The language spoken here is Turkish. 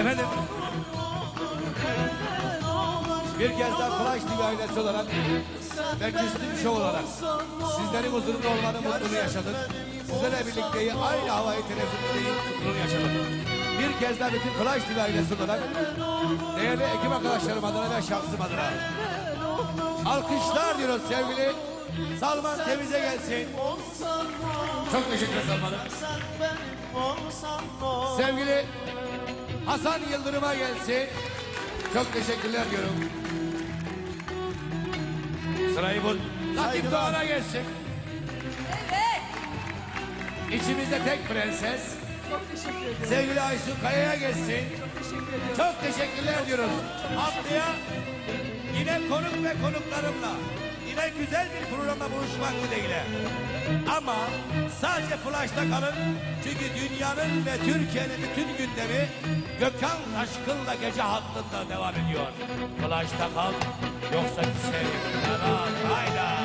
Efendim. Bir kez daha Flash TV ailesi olarak ve Küstüm Show olarak sizlerin huzurunda olmanın mutluluğunu yaşadık. Sizlerle birlikteyi aynı havayı televizyonda mutluluğunu yaşadık. Bir kez daha bütün Flash TV ailesi olarak değerli ekip arkadaşlarım adına ve şahsım adına alkışlar diyoruz sevgili Salman Temiz'e gelsin. Çok teşekkür Salman'ım. Sevgili Hasan Yıldırım'a gelsin. Çok teşekkürler diyorum. Sırayı bu Latif Doğan'a gelsin. Evet. İçimizde tek prenses. Çok teşekkür ederim. Sevgili Aysu Kaya'ya gelsin. Teşekkür ederim. Çok teşekkürler diyoruz. Haftaya yine konuk ve konuklarımla yine güzel bir programda buluşmak dileğiyle. Ama sadece Flash'ta kalın. Çünkü dünyanın ve Türkiye'nin bütün gündemi Gökhan Taşkın'la gece hattında devam ediyor. Flash'ta kal yoksa sevgilim. Hayda.